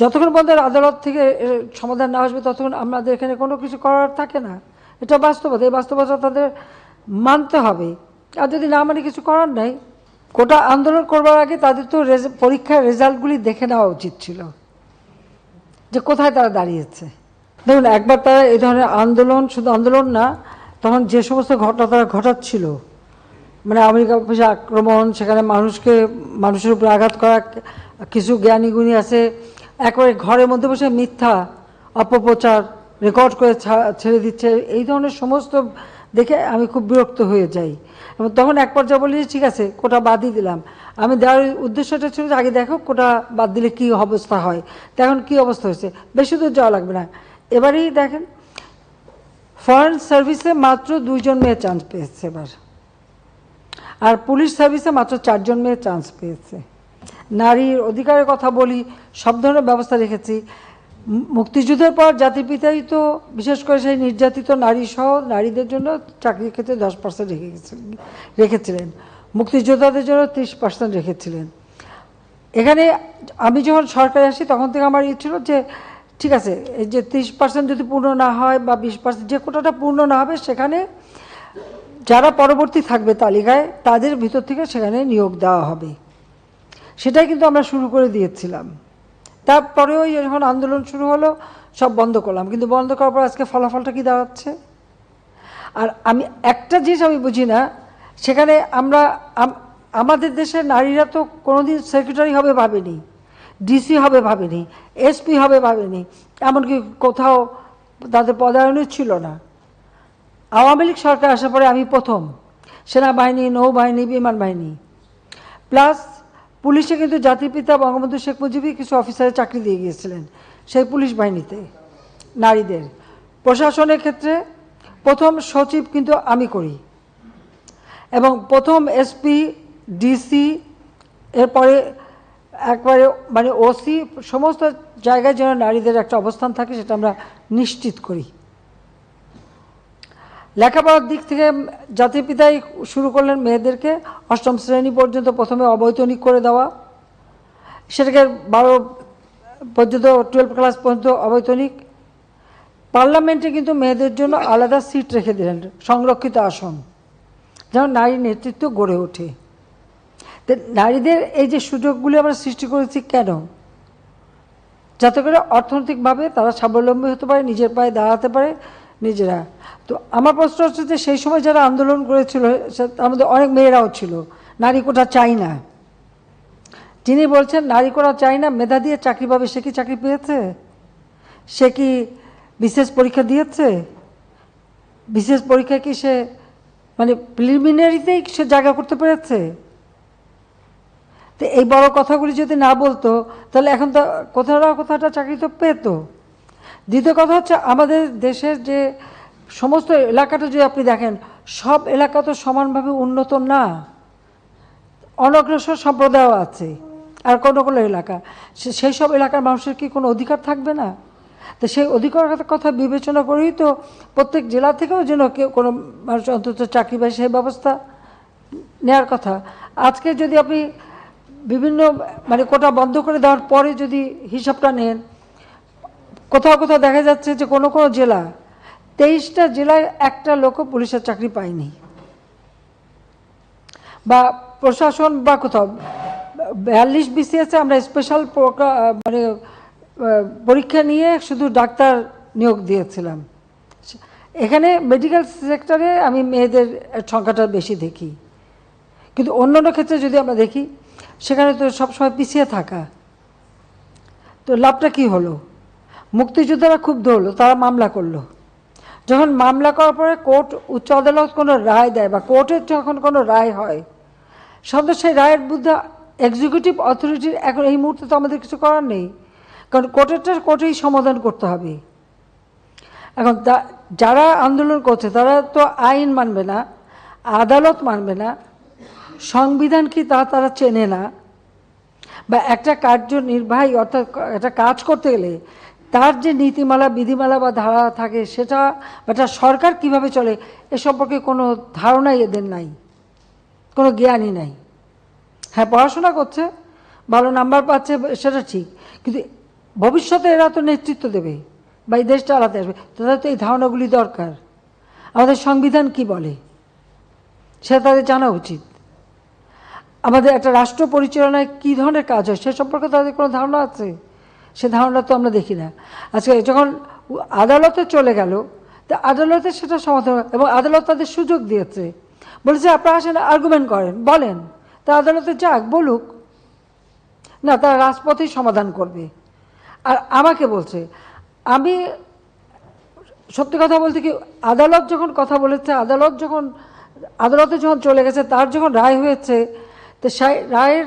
যতক্ষণ পর্যন্ত আদালত থেকে সমাধান না আসবে, ততক্ষণ আমাদের এখানে কোনো কিছু করার থাকে না। এটা বাস্তবতা, এই বাস্তবতা তাদের মানতে হবে। আর যদি না মানে কিছু করার নাই কোটা আন্দোলন করবার আগে তাদের তো পরীক্ষার রেজাল্টগুলি দেখে নেওয়া উচিত ছিল। যে কোথায় তারা দাঁড়িয়েছে। দেখুন, একবার তারা এই ধরনের আন্দোলন, শুধু আন্দোলন না, তখন যে সমস্ত ঘটনা তারা ঘটাচ্ছিল মানে আমেরিকা অফিসে আক্রমণ, সেখানে মানুষকে, মানুষের উপর আঘাত করা, কিছু জ্ঞানীগুণী আছে একবারে ঘরের মধ্যে বসে মিথ্যা অপপ্রচার রেকর্ড করে ছেড়ে দিচ্ছে। এই ধরনের সমস্ত দেখে আমি খুব বিরক্ত হয়ে যাই। এবং তখন এক পর্যায়ে বলি, ঠিক আছে, কোটা বাদই দিলাম। আমি দেওয়ার উদ্দেশ্যটা ছিল যে, আগে দেখো কোটা বাদ দিলে কী অবস্থা হয়? তো এখন কী অবস্থা হয়েছে? বেশি দূর যাওয়া লাগবে না। এবারেই দেখেন ফরেন সার্ভিসে মাত্র দুইজন মেয়ে চান্স পেয়েছে এবার। আর পুলিশ সার্ভিসে মাত্র চারজন মেয়ে চান্স পেয়েছে। নারীর অধিকারের কথা বলি, সব ধরনের ব্যবস্থা রেখেছি। মুক্তিযুদ্ধের পর জাতির পিতাই তো বিশেষ করে সেই নির্যাতিত নারী সহ নারীদের জন্য চাকরির ক্ষেত্রে দশ পার্সেন্ট রেখে রেখেছিলেন। মুক্তিযোদ্ধাদের জন্য ত্রিশ পার্সেন্ট রেখেছিলেন। এখানে আমি যখন সরকারে আসি, তখন থেকে আমার ইয়ে যে, ঠিক আছে, এই যে ত্রিশ পার্সেন্ট যদি পূর্ণ না হয় বা বিশ পার্সেন্ট যে কোটাটা পূর্ণ না হবে, সেখানে যারা পরবর্তী থাকবে তালিকায়, তাদের ভিতর থেকে সেখানে নিয়োগ দেওয়া হবে। সেটাই কিন্তু আমরা শুরু করে দিয়েছিলাম। তারপরেও যখন আন্দোলন শুরু হলো, সব বন্ধ করলাম। কিন্তু বন্ধ করার পর আজকে ফলাফলটা কি দাঁড়াচ্ছে? আর আমি একটা জিনিস আমি বুঝি না, সেখানে আমরা আমাদের দেশের নারীরা তো কোনোদিন সেক্রেটারি হবে ভাবেনি, ডিসি হবে ভাবেনি, এসপি হবে ভাবেনি, এমনকি কোথাও তাদের পদায়নও ছিল না। আওয়ামী লীগ সরকার আসার পরে আমি প্রথম, সেনাবাহিনী, নৌবাহিনী, বিমান বাহিনী। প্লাস পুলিশে কিন্তু জাতির পিতা বঙ্গবন্ধু শেখ মুজিবই কিছু অফিসারের চাকরি দিয়ে গিয়েছিলেন, সেই পুলিশ বাহিনীতে, নারীদের। প্রশাসনের ক্ষেত্রে প্রথম সচিব কিন্তু আমি করি এবং প্রথম এসপি, ডিসি, এরপরে একবারে মানে ওসি, সমস্ত জায়গায় যেন নারীদের একটা অবস্থান থাকে সেটা আমরা নিশ্চিত করি। লেখাপড়ার দিক থেকে জাতির পিতাই শুরু করলেন মেয়েদেরকে অষ্টম শ্রেণি পর্যন্ত প্রথমে অবৈতনিক করে দেওয়া। সেটাকে বারো পর্যন্ত টুয়েলভ ক্লাস পর্যন্ত অবৈতনিক। পার্লামেন্টে কিন্তু মেয়েদের জন্য আলাদা সিট রেখে দিলেন, সংরক্ষিত আসন, যেন নারী নেতৃত্ব গড়ে ওঠে। নারীদের এই যে সুযোগগুলি আমরা সৃষ্টি করেছি কেন? যাতে করে অর্থনৈতিকভাবে তারা স্বাবলম্বী হতে পারে, নিজের পায়ে দাঁড়াতে পারে নিজেরা। তো আমার প্রশ্ন হচ্ছে যে সেই সময় যারা আন্দোলন করেছিল মধ্যে অনেক মেয়েরাও ছিল, নারী কোটা চাই না। যিনি বলছেন, নারী কোটা চাই না, মেধা দিয়ে চাকরি পাবে, সে কি চাকরি পেয়েছে? সে কি বিশেষ পরীক্ষা দিয়েছে? বিশেষ পরীক্ষা কি সে মানে প্রিলিমিনারিতেই সে জায়গা করতে পেরেছে? তো এই বড় কথাগুলি যদি না বলতো, তাহলে এখন তো কোথাও না কোথাও একটা চাকরি তো পেত। দ্বিতীয় কথা হচ্ছে আমাদের দেশের যে সমস্ত এলাকাটা যদি আপনি দেখেন, সব এলাকা তো সমানভাবে উন্নত না। অনগ্রসর সম্প্রদায়ও আছে, আর কোনো কোনো এলাকা। সেই সব এলাকার মানুষের কি কোনো অধিকার থাকবে না? তো সেই অধিকারের কথা বিবেচনা করেই তো প্রত্যেক জেলা থেকেও যেন কেউ কোনো মানুষ অন্তত চাকরি পায় সেই ব্যবস্থা নেওয়ার কথা। আজকে যদি আপনি বিভিন্ন মানে কোটা বন্ধ করে দেওয়ার পরে যদি হিসাবটা নেন কোথাও কোথাও দেখা যাচ্ছে যে কোনো কোনো জেলা, তেইশটা জেলায় একটা লোকও পুলিশের চাকরি পায়নি। বা প্রশাসন বা কোথাও, বিয়াল্লিশ বিসিএসে আমরা স্পেশাল মানে পরীক্ষা নিয়ে শুধু ডাক্তার নিয়োগ দিয়েছিলাম। এখানে মেডিকেল সেক্টরে আমি মেয়েদের সংখ্যাটা বেশি দেখি। কিন্তু অন্যান্য ক্ষেত্রে যদি আমরা দেখি, সেখানে তো সবসময় পিছিয়ে থাকা। তো লাভটা কি হলো? মুক্তিযোদ্ধারা খুব হলো তারা মামলা করল। যখন মামলা করার পরে কোর্ট উচ্চ আদালত কোনো রায় দেয় বা কোর্টের যখন কোনো রায় হয় সাধারণত সেই রায়ের বুদ্ধা এক্সিকিউটিভ অথরিটির এখন এই মুহূর্তে তো আমাদের কিছু করার নেই, কারণ কোর্টেরটা কোর্টেই সমাধান করতে হবে। এখন যারা আন্দোলন করছে, তারা তো আইন মানবে না, আদালত মানবে না, সংবিধান কি তা তারা চেনে না, বা একটা কার্যনির্বাহী অর্থাৎ একটা কাজ করতে গেলে তার যে নীতিমালা, বিধিমালা বা ধারা থাকে সেটা, বা সরকার কীভাবে চলে, এ সম্পর্কে কোনো ধারণাই এদের নাই। কোনো জ্ঞানই নাই। হ্যাঁ পড়াশোনা করছে, ভালো নাম্বার পাচ্ছে, সেটা ঠিক। কিন্তু ভবিষ্যতে এরা তো নেতৃত্ব দেবে, বা এই দেশ চালাতে আসবে। তাদের তো এই ধারণাগুলি দরকার। আমাদের সংবিধান কি বলে? সেটা তাদের জানা উচিত। আমাদের একটা রাষ্ট্র পরিচালনায় কী ধরনের কাজ হয়, সে সম্পর্কে তাদের কোনো ধারণা আছে? সে ধারণা তো আমরা দেখি না। আজকে যখন আদালতে চলে গেল, তা আদালতে সেটা সমাধান এবং আদালত তাদের সুযোগ দিয়েছে। বলেছে, আপনারা আসেন আর্গুমেন্ট করেন, বলেন। তা আদালতে যাক, বলুক। না, তারা রাজপথেই সমাধান করবে। আর আমাকে বলছে, আমি সত্যি কথা বলতে কি, আদালত যখন কথা বলেছে, আদালত যখন, আদালতে যখন চলে গেছে, তার যখন রায় হয়েছে, তো রায়ের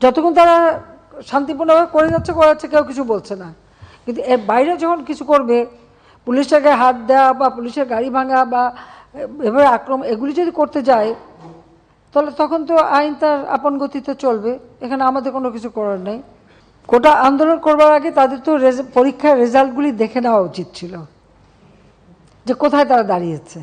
যতক্ষণ তারা শান্তিপূর্ণভাবে করে যাচ্ছে করে যাচ্ছে, কেউ কিছু বলছে না। কিন্তু এর বাইরে যখন কিছু করবে পুলিশটাকে হাত দেওয়া বা পুলিশের গাড়ি ভাঙা বা এভাবে আক্রমণ, এগুলি যদি করতে যায়, তাহলে তখন তো আইন তার আপন গতিতে চলবে। এখানে আমাদের কোনো কিছু করার নেই। কোটা আন্দোলন করবার আগে তাদের তো পরীক্ষার রেজাল্টগুলি দেখে নেওয়া উচিত ছিল। যে কোথায় তারা দাঁড়িয়েছে।